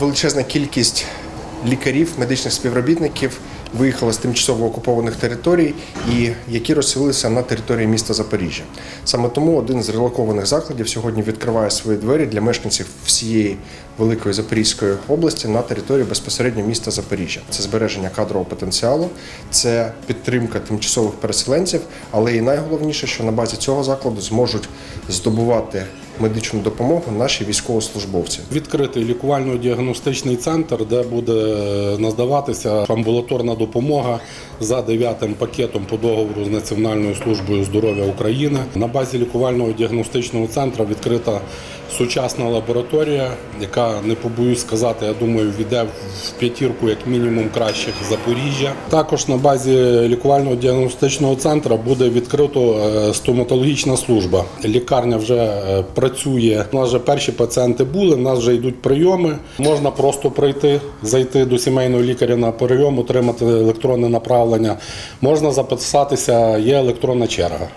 Величезна кількість лікарів, медичних співробітників виїхала з тимчасово окупованих територій і які розселилися на території міста Запоріжжя. Саме тому один з релокованих закладів сьогодні відкриває свої двері для мешканців всієї великої Запорізької області на території безпосередньо міста Запоріжжя. Це збереження кадрового потенціалу, це підтримка тимчасових переселенців, але і найголовніше, що на базі цього закладу зможуть здобувати медичну допомогу наші військовослужбовці. Відкритий лікувально-діагностичний центр, де буде надаватися амбулаторна допомога за дев'ятим пакетом по договору з Національною службою здоров'я України. На базі лікувального діагностичного центру відкрита сучасна лабораторія, яка не побоюсь сказати, я думаю, війде в п'ятірку як мінімум кращих Запоріжжя. Також на базі лікувального діагностичного центру буде відкрито е, стоматологічна служба. Лікарня вже е, працює. У нас вже перші пацієнти були. У нас вже йдуть прийоми. Можна просто прийти, зайти до сімейного лікаря на прийом, отримати електронне направлення. Можна записатися, є електронна черга.